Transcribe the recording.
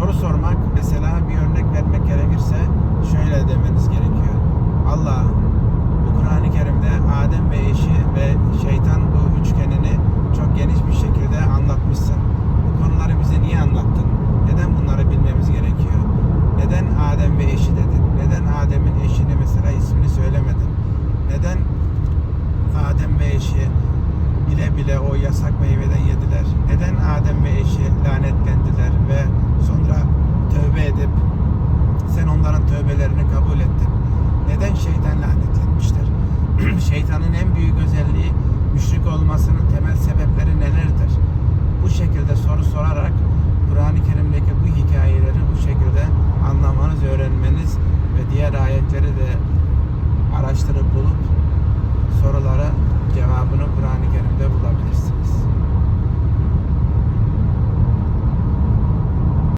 soru sormak mesela bir örnek vermek gerekirse şöyle demeniz gerekiyor. Allah bu Kur'an-ı Kerim'de Adem ve eşi ve şeytan bu üçgenini çok geniş bir şekilde anlatmışsın. Bu konuları bize niye anlattın? Neden bunları bilmemiz gerekiyor? Neden Adem ve eşi dedin? Neden Adem'in eşini mesela ismini söylemedin? Neden Adem ve eşi bile bile o yasak meyve şeytan lanetlenmiştir. Şeytanın en büyük özelliği müşrik olmasının temel sebepleri nelerdir? Bu şekilde soru sorarak Kur'an-ı Kerim'deki bu hikayeleri bu şekilde anlamanız, öğrenmeniz ve diğer ayetleri de araştırıp bulup sorulara cevabını Kur'an-ı Kerim'de bulup